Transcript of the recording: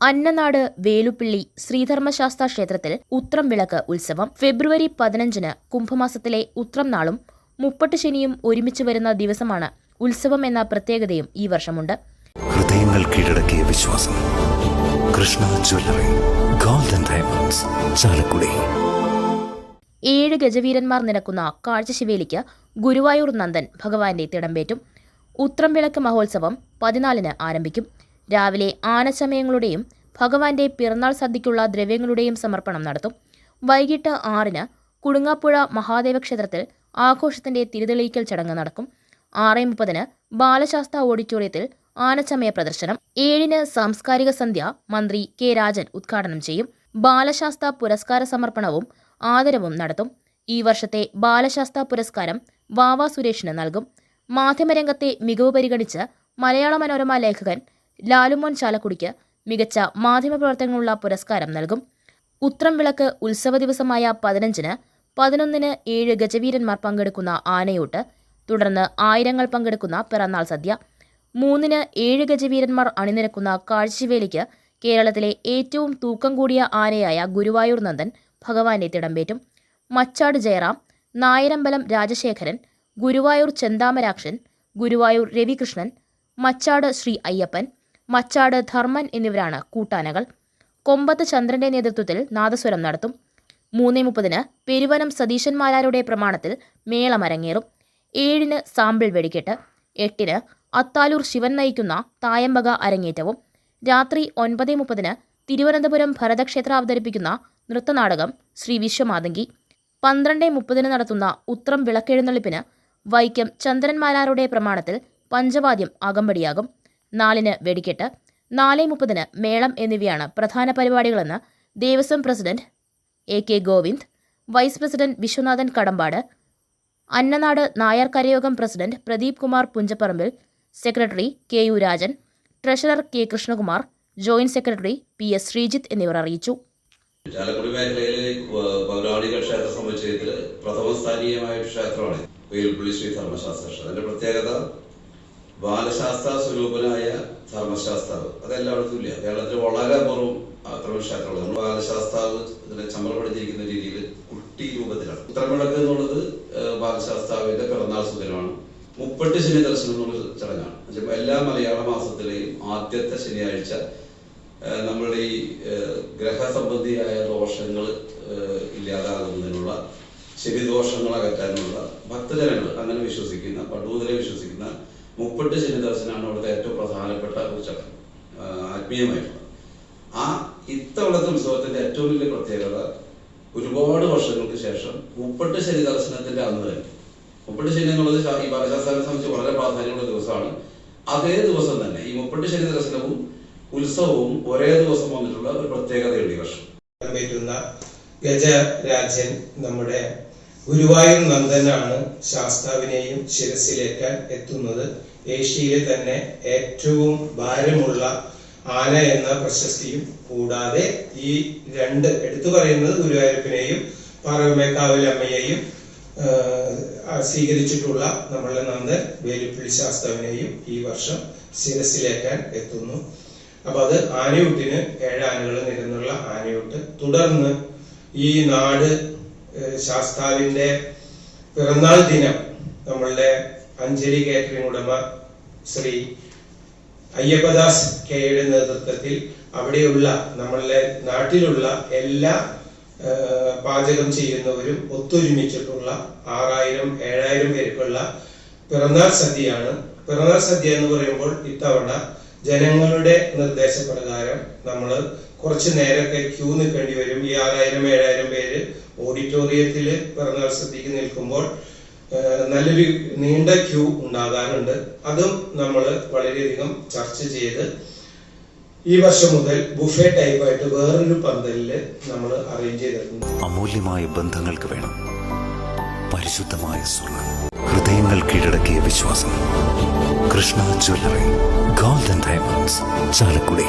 അന്നനാട് വേലുപ്പിള്ളി ശ്രീധർമ്മശാസ്ത്ര ക്ഷേത്രത്തിൽ ഉത്രം വിളക്ക് ഉത്സവം ഫെബ്രുവരി പതിനഞ്ചിന് കുംഭമാസത്തിലെ ഉത്രം നാളും മുപ്പട്ട് ശനിയും ഒരുമിച്ച് വരുന്ന ദിവസമാണ് ഉത്സവം എന്ന പ്രത്യേകതയും ഈ വർഷമുണ്ട്. ഹൃദയങ്ങൾ കീഴടക്കിയ വിശ്വാസം. Krishna jewellery golden diamonds Chalakudy. ഏഴ് ഗജവീരന്മാർ നിരക്കുന്ന കാഴ്ചശിവേലിക്ക് ഗുരുവായൂർ നന്ദൻ ഭഗവാന്റെ തിടമ്പേറ്റും ഉത്രം വിളക്ക് മഹോത്സവം പതിനാലിന് ആരംഭിക്കും. രാവിലെ ആനസമയങ്ങളുടെയും ഭഗവാന്റെ പിറന്നാൾ സദ്യയ്ക്കുള്ള ദ്രവ്യങ്ങളുടെയും സമർപ്പണം നടത്തും. വൈകിട്ട് ആറിന് കുടുങ്ങാപ്പുഴ മഹാദേവ ക്ഷേത്രത്തിൽ ആഘോഷത്തിന്റെ തിരിതെളിയിക്കൽ ചടങ്ങ് നടക്കും. ആറ് മുപ്പതിന് ബാലശാസ്ത്ര ഓഡിറ്റോറിയത്തിൽ ആനച്ചമയ പ്രദർശനം. ഏഴിന് സാംസ്കാരിക സന്ധ്യ മന്ത്രി കെ രാജൻ ഉദ്ഘാടനം ചെയ്യും. ബാലശാസ്ത്ര പുരസ്കാര സമർപ്പണവും ആദരവും നടത്തും. ഈ വർഷത്തെ ബാലശാസ്ത്ര പുരസ്കാരം വാവ സുരേഷിന് നൽകും. മാധ്യമരംഗത്തെ മികവ് പരിഗണിച്ച് മലയാള മനോരമ ലേഖകൻ ലാലുമോൻ ചാലക്കുടിക്ക് മികച്ച മാധ്യമ മാധ്യമപ്രവർത്തനങ്ങളുള്ള പുരസ്കാരം നൽകും. ഉത്രം വിളക്ക് ഉത്സവ ദിവസമായ പതിനഞ്ചിന് പതിനൊന്നിന് ഏഴ് ഗജവീരന്മാർ പങ്കെടുക്കുന്ന ആനയൂട്ട് തുടർന്ന് ആയിരങ്ങൾ പങ്കെടുക്കുന്ന പിറന്നാൾ സദ്യ മൂന്നിന് ഏഴ് ഗജവീരന്മാർ അണിനിരക്കുന്ന കാഴ്ചവേലിക്ക് കേരളത്തിലെ ഏറ്റവും തൂക്കം കൂടിയ ആനയായ ഗുരുവായൂർ നന്ദൻ ഭഗവാന്റെ തിടമ്പേറ്റും. മച്ചാട് ജയറാം നായരമ്പലം രാജശേഖരൻ ഗുരുവായൂർ ചെന്താമരാക്ഷൻ ഗുരുവായൂർ രവികൃഷ്ണൻ മച്ചാട് ശ്രീ അയ്യപ്പൻ മച്ചാട് ധർമ്മൻ എന്നിവരാണ് കൂട്ടാനകൾ. കൊമ്പത്ത് ചന്ദ്രന്റെ നേതൃത്വത്തിൽ നാദസ്വരം നടത്തും. മൂന്നേ മുപ്പതിന് പെരുവനം സതീശന്മാരാരുടെ പ്രമാണത്തിൽ മേളമരങ്ങേറും ഏഴിന് സാമ്പിൾ വെടിക്കെട്ട്. എട്ടിന് അത്താലൂർ ശിവൻ നയിക്കുന്ന തായമ്പക അരങ്ങേറ്റവും. രാത്രി ഒൻപത് മുപ്പതിന് തിരുവനന്തപുരം ഭരതക്ഷേത്ര അവതരിപ്പിക്കുന്ന നൃത്തനാടകം ശ്രീ വിശ്വമാതങ്കി. പന്ത്രണ്ട് മുപ്പതിന് നടത്തുന്ന ഉത്രം വിളക്കെഴുന്നള്ളിപ്പിന് വൈക്കം ചന്ദ്രന്മാരാരുടെ പ്രമാണത്തിൽ പഞ്ചവാദ്യം അകമ്പടിയാകും. നാലിന് വെടിക്കെട്ട് നാല് മുപ്പതിന് മേളം എന്നിവയാണ് പ്രധാന പരിപാടികളെന്ന് Devaswom president A K Govind vice president Viswanathan Kadambad Annanad Nair Karayogam president Pradeep Kumar Punchapparambil secretary K U Rajan treasurer K Krishnakumar joint secretary P S Sreejith എന്നിവർ അറിയിച്ചു. ചാലക്കുടി മേഖലയിലെ പൗരാണിക ക്ഷേത്ര സമുച്ചയത്തിൽ പ്രഥമ സ്ഥാനീയമായ ക്ഷേത്രമാണ് വേൽപ്പള്ളി ശ്രീ ധർമ്മശാസ്ത്ര അതിന്റെ പ്രത്യേകത ബാലശാസ്ത്ര സ്വരൂപനായ ധർമ്മശാസ്താവ് അതെല്ലായിടത്തും ഇല്ല. കേരളത്തിൽ വളരെ അപൂർവം അത്തരം ക്ഷേത്രമുള്ളത് നമ്മൾ ബാലശാസ്താവ് ഇതിനെ ചമ്മൽപ്പെടുത്തിയിരിക്കുന്ന രീതിയിൽ കുട്ടി രൂപത്തിലാണ്. ഉത്തരവിളക്ക് എന്നുള്ളത് ബാലശാസ്ത്രാവിന്റെ പിറന്നാൾ സുദിനമാണ്. മുപ്പട്ട് ശനി ദർശനം എന്നുള്ള ചടങ്ങാണ്. എല്ലാ മലയാള മാസത്തിലെയും ആദ്യത്തെ ശനിയാഴ്ച നമ്മുടെ ഈ ഗ്രഹസംബന്ധിയായ ദോഷങ്ങൾ ഇല്ലാതാകുന്നതിനുള്ള ശനിദോഷങ്ങൾ അകറ്റാനുള്ള ഭക്തജനങ്ങൾ അങ്ങനെ വിശ്വസിക്കുന്ന പണ്ടുമുതലേ വിശ്വസിക്കുന്ന മുപ്പട്ട് ശനി ദർശനമാണ് അവിടുത്തെ ഏറ്റവും പ്രധാനപ്പെട്ട ഒരു ചടങ്ങ്. ആത്മീയമായിട്ടുള്ളത് ആ ഇത്തവണത്തെ ഉത്സവത്തിന്റെ ഏറ്റവും വലിയ പ്രത്യേകത ഒരുപാട് വർഷങ്ങൾക്ക് ശേഷം മുപ്പട്ട് ശനി ദർശനത്തിന്റെ അന്ന് തന്നെ. മുപ്പട്ട് ശനി എന്നുള്ളത് ഈ ബാലശാസ്ത്രത്തെ സംബന്ധിച്ച് വളരെ പ്രാധാന്യമുള്ള ദിവസമാണ്. അതേ ദിവസം തന്നെ ഈ മുപ്പട്ട് ശനി ദർശനവും ഉത്സവവും ഒരേ ദിവസം വന്നിട്ടുള്ള ഒരു പ്രത്യേകതയുണ്ട് ഈ വർഷം. ഗജരാജൻ നമ്മുടെ ഗുരുവായൂർ നന്ദനാണ് ശാസ്താവിനെയും ശിരസിലേക്കാൻ എത്തുന്നത്. ഏഷ്യയിലെ തന്നെ ഏറ്റവും ഭാരമുള്ള ആന എന്ന പ്രശസ്തിയും കൂടാതെ ഈ രണ്ട് എടുത്തു പറയുന്നത് ഗുരുവായൂരപ്പനെയും പറവമേക്കാവിൽ അമ്മയെയും സ്വീകരിച്ചിട്ടുള്ള നമ്മളുടെ നന്ദൻ വേലുപ്പിള്ളി ശാസ്താവിനെയും ഈ വർഷം ശിരസിലേക്കാൻ എത്തുന്നു. അപ്പൊ അത് ആനയൂട്ടിന് ഏഴ് ആനകൾ നിരന്നുള്ള ആനയൂട്ട്. തുടർന്ന് ഈ നാട് ശാസ്താവിന്റെ പിറന്നാൾ ദിനം നമ്മളുടെ അഞ്ജലി കേറ്ററിംഗ് ഉടമ ശ്രീ അയ്യപ്പദാസ് കെയുടെ നേതൃത്വത്തിൽ അവിടെയുള്ള നമ്മളുടെ നാട്ടിലുള്ള എല്ലാ പാചകം ചെയ്യുന്നവരും ഒത്തൊരുമിച്ചിട്ടുള്ള ആറായിരം ഏഴായിരം പേർക്കുള്ള പിറന്നാൾ സദ്യയാണ്. പിറന്നാൾ സദ്യ എന്ന് പറയുമ്പോൾ ഇത്തവണ ജനങ്ങളുടെ നിർദ്ദേശപ്രകാരം നമ്മൾ കുറച്ച് നേരത്തെ ക്യൂ നിൽക്കേണ്ടി വരും. ഈ ആറായിരം ഏഴായിരം പേര് ഓഡിറ്റോറിയത്തിൽ പിറന്നാൾ സദ്യക്ക് നിൽക്കുമ്പോൾ നല്ലൊരു നീണ്ട ക്യൂ ഉണ്ടാകാറുണ്ട് അതും നമ്മൾ വളരെയധികം ചർച്ച ചെയ്ത് ഈ വർഷം മുതൽ ബുഫേ ടൈപ്പായിട്ട് വേറൊരു പന്തലിൽ നമ്മൾ അറേഞ്ച് ചെയ്തിട്ടുണ്ട്. അമൂല്യമായ ബന്ധങ്ങൾക്ക് വേണം. പരിശുദ്ധമായ സ്വർണം ഹൃദയങ്ങൾ കീഴടക്കിയ വിശ്വാസം. Krishna jewellery golden diamonds Chalakudy.